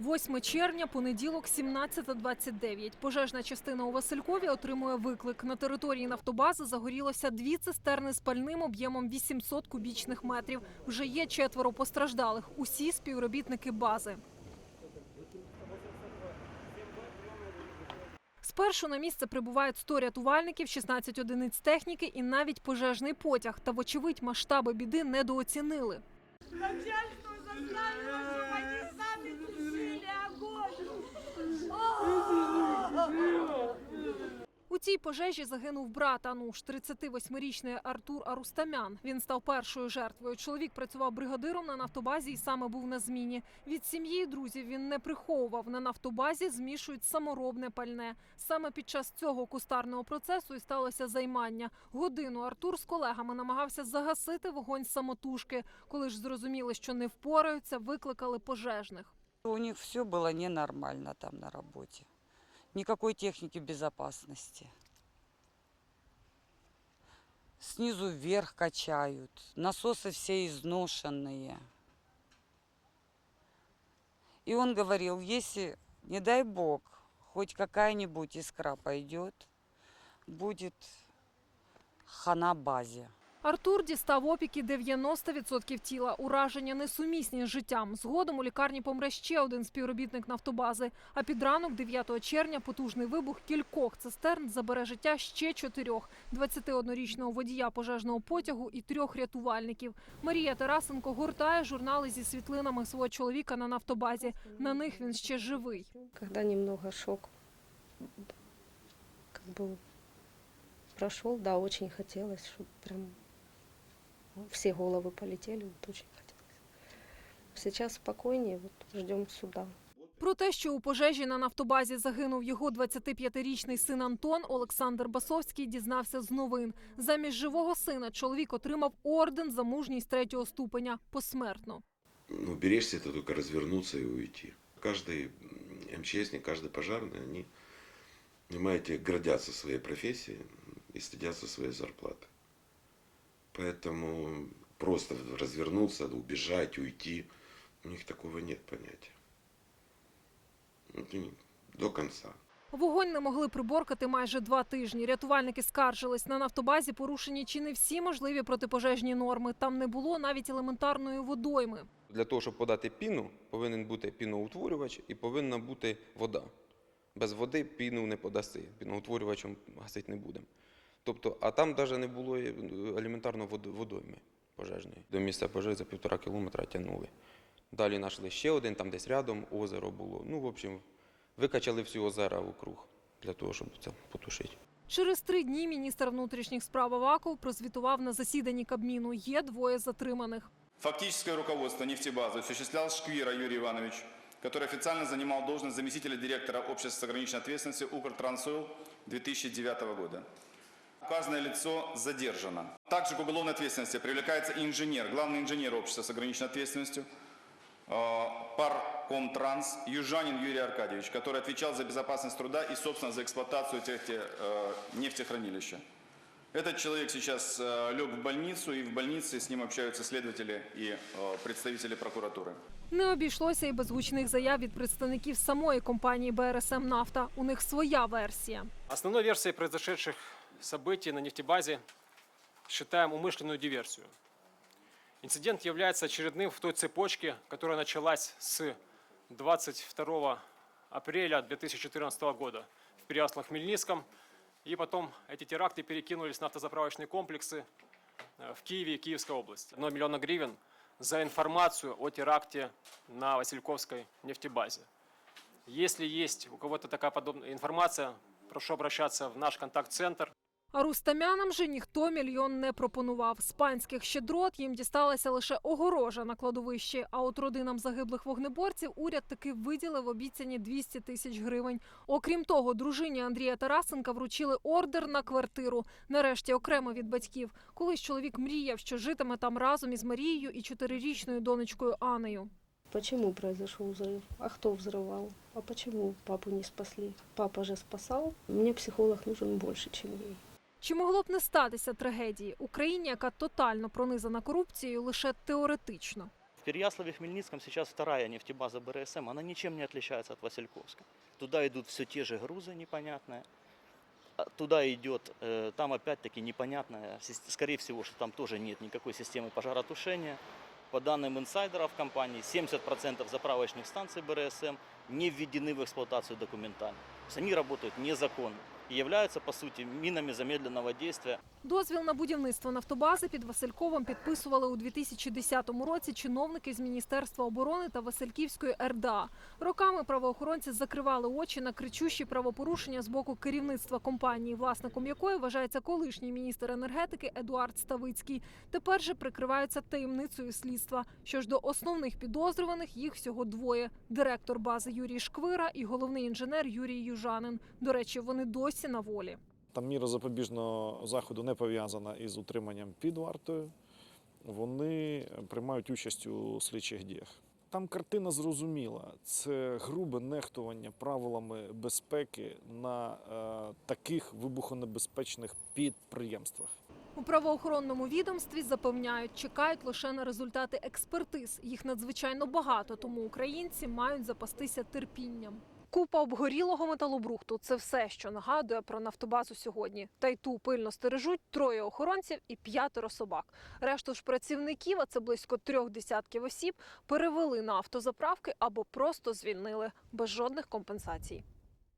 8 червня, понеділок, 17.29. Пожежна частина у Василькові отримує виклик. На території нафтобази загорілося дві цистерни з пальним об'ємом 800 кубічних метрів. Вже є четверо постраждалих. Усі співробітники бази. Спершу на місце прибувають 100 рятувальників, 16 одиниць техніки і навіть пожежний потяг. Та, вочевидь, масштаби біди недооцінили. Цій пожежі загинув брат Ануш, 38-річний Артур Арустамян. Він став першою жертвою. Чоловік працював бригадиром на нафтобазі і саме був на зміні. Від сім'ї і друзів він не приховував. На нафтобазі змішують саморобне пальне. Саме під час цього кустарного процесу і сталося займання. Годину Артур з колегами намагався загасити вогонь самотужки. Коли ж зрозуміли, що не впораються, викликали пожежних. У них все было ненормально там на работе. Никакой техники безопасности. Снизу вверх качают. Насосы все изношенные. И он говорил, если, не дай бог, хоть какая-нибудь искра пойдет, будет хана базе. Артур дістав опіки 90% тіла. Ураження несумісні з життям. Згодом у лікарні помре ще один співробітник нафтобази. А під ранок, 9 червня, потужний вибух кількох цистерн забере життя ще чотирьох: 21-річного водія пожежного потягу і трьох рятувальників. Марія Тарасенко гуртає журнали зі світлинами свого чоловіка на нафтобазі. На них він ще живий. Когда немного шок как бы прошел, да, очень хотелось, чтобы прям все головы полетели, вот очень хотелось. Сейчас спокойнее, вот ждем суда. Про те, що у пожежі на нафтобазі загинув його 25-річний син Антон, Олександр Басовський дізнався з новин. Замість живого сина чоловік отримав орден за мужність третього ступеня посмертно. ну, берешься это только развернуться и уйти. Каждый м, МЧСник, каждый пожарный, они, понимаете, гордятся своей профессией и стыдятся своей зарплаты. Поэтому просто развернуться, убежать, уйти, у них такого нет понятия. Это До конца. Вогонь не могли приборкати майже два тижні. Рятувальники скаржились на нафтобазі порушені чи не всі можливі протипожежні норми. Там не було навіть елементарної водойми. Для того, щоб подати піну, повинен бути піноутворювач і повинна бути вода. Без води піну не подаси, піноутворювачем гасити не будемо. Тобто, а там навіть не було е, елементарно вод- водойми пожежної. До місця пожежі за півтора кілометра тягнули. Далі знайшли ще один, там десь рядом озеро було. Ну, в общем, викачали всі озера округ для того, щоб це потушити. Через три дні міністр внутрішніх справ Аваков прозвітував на засіданні Кабміну. Є двоє затриманих. Фактическое руководство нефтебазы осуществлял Шквира Юрий Иванович, который официально занимал должность заместителя директора общества с ограниченной ответственностью «Укртрансойл» 2009 года. Указанное лицо задержано. Также к уголовной ответственности привлекается инженер, главный инженер общества с ограниченной ответственностью, э, Паркомтранс, Южанин Юрий Аркадьевич, который отвечал за безопасность труда и, собственно, за эксплуатацию этих э, нефтехранилища. Этот человек сейчас э, лег в больницу, и в больнице с ним общаются следователи и э, представители прокуратуры. Не обійшлося і без гучних заяв від представників самої компанії БРСМ Нафта. У них своя версія. Основной версией произошедших событий на нефтебазе считаем умышленную диверсию. Инцидент является очередным в той цепочке, которая началась с 22 апреля 2014 года в Переяслав-Хмельницком. И потом эти теракты перекинулись на автозаправочные комплексы э, в Киеве и Киевской области. 1 миллиона гривен за информацию о теракте на Васильковской нефтебазе. Если есть у кого-то такая подобная информация, прошу обращаться в наш контакт-центр. А рустамянам же ніхто мільйон не пропонував. З панських щедрот їм дісталася лише огорожа на кладовищі. А от родинам загиблих вогнеборців уряд таки виділив обіцяні 200 тисяч гривень. Окрім того, дружині Андрія Тарасенка вручили ордер на квартиру. Нарешті окремо від батьків. Колись чоловік мріяв, що житиме там разом із Марією і чотирирічною донечкою Анею. Почему произошел взрыв? А кто взрывал? А почему папу не спасли? Папа же спасал. Мне психолог нужен больше, чем ей. Чи могло б не статися трагедії Україні, яка тотально пронизана корупцією лише теоретично? В Переяславе Хмельницком сейчас вторая нефтебаза БРСМ, она ничем не отличается от Васильковской. Туда идут все те же грузы непонятные, а туда идет, э, там опять-таки непонятная, сис- скорее всего, что там тоже нет никакой системы пожаротушения. По данным инсайдеров компании, 70% заправочных станций БРСМ не введены в эксплуатацию документально. То есть они работают незаконно и являются, по сути, минами замедленного действия. Дозвіл на будівництво нафтобази під Васильковим підписували у 2010 році чиновники з Міністерства оборони та Васильківської РДА. Роками правоохоронці закривали очі на кричущі правопорушення з боку керівництва компанії, власником якої вважається колишній міністр енергетики Едуард Ставицький. Тепер же прикриваються таємницею слідства. Що ж до основних підозрюваних, їх всього двоє: директор бази Юрій Шквира і головний інженер Юрій Южанин. До речі, вони досі на волі. Там міра запобіжного заходу не пов'язана із утриманням під вартою. Вони приймають участь у слідчих діях. Там картина зрозуміла. Це грубе нехтування правилами безпеки на е, таких вибухонебезпечних підприємствах. У правоохоронному відомстві запевняють, чекають лише на результати експертиз. Їх надзвичайно багато, тому українці мають запастися терпінням. Купа обгорілого металобрухту це все, що нагадує про нафтобазу сьогодні. Та й ту пильно стережуть троє охоронців і п'ятеро собак. Решту ж працівників, а це близько трьох десятків осіб, перевели на автозаправки або просто звільнили без жодних компенсацій.